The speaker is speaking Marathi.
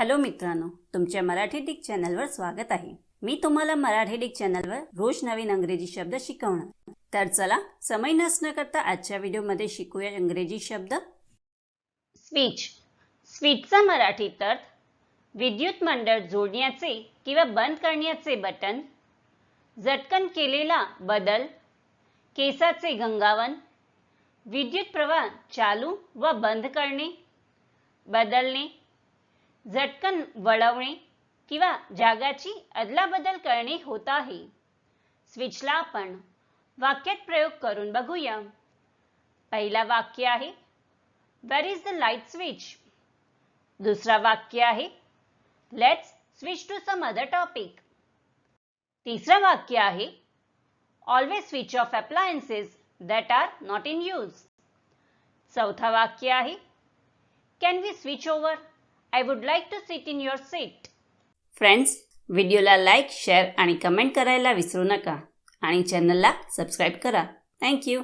हॅलो मित्रांनो तुमच्या मराठी डिक चॅनलवर स्वागत आहे. मी तुम्हाला मराठी डिक चॅनलवर रोज नवीन अंग्रेजी शब्द शिकवणार. तर चला समय नसणं करता आजच्या व्हिडिओमध्ये शिकूया इंग्रजी शब्द. स्विच स्विचचा मराठीत अर्थ विद्युत मंडळ जोडण्याचे किंवा बंद करण्याचे बटन झटकन केलेला बदल केसाचे गंगावन विद्युत प्रवाह चालू व बंद करणे बदलणे झटकन वळवणे किंवा जागाची अदलाबदल करणे होत आहे. स्विचला आपण वाक्यात प्रयोग करून बघूया. पहिला वाक्य आहे where is the light switch दुसरा वाक्य आहे let's switch to some other topic तिसरं वाक्य आहे always switch off appliances that are not in use चौथा वाक्य आहे can we switch over I would like to sit in your seat friends व्हिडिओला लाईक शेअर आणि कमेंट करायला विसरू नका. आणि चॅनलला सबस्क्राईब करा. थँक्यू